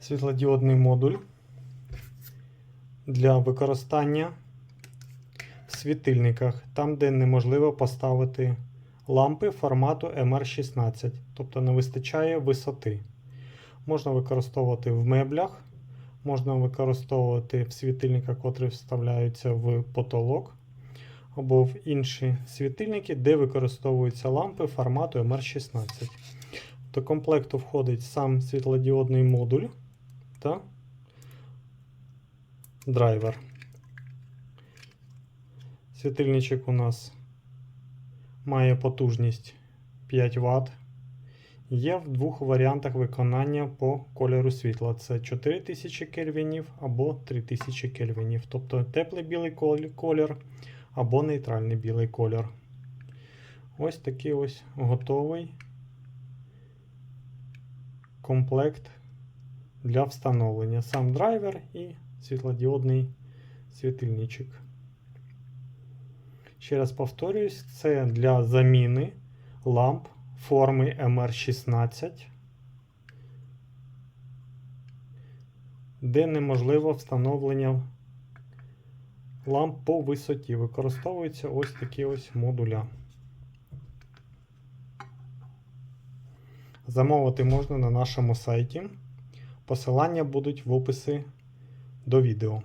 світлодіодний модуль для використання в світильниках, там, де неможливо поставити лампи формату MR16, тобто не вистачає висоти. Можна використовувати в меблях, можна використовувати в світильниках, котрі вставляються в потолок, або в інші світильники, де використовуються лампи формату MR16. До комплекту входить сам світлодіодний модуль та драйвер. Світильничок у нас має потужність 5 Вт. Є в двох варіантах виконання по кольору світла: це 4000 кельвінів або 3000 кельвінів, тобто теплий білий колір або нейтральний білий колір. Ось такий ось готовий комплект для встановлення. Сам драйвер і світлодіодний світильничок. Ще раз повторюсь, це для заміни ламп форми MR16, де неможливо встановлення ламп по висоті. Використовуються ось такі ось модуля. Замовити можна на нашому сайті. Посилання будуть в описі до відео.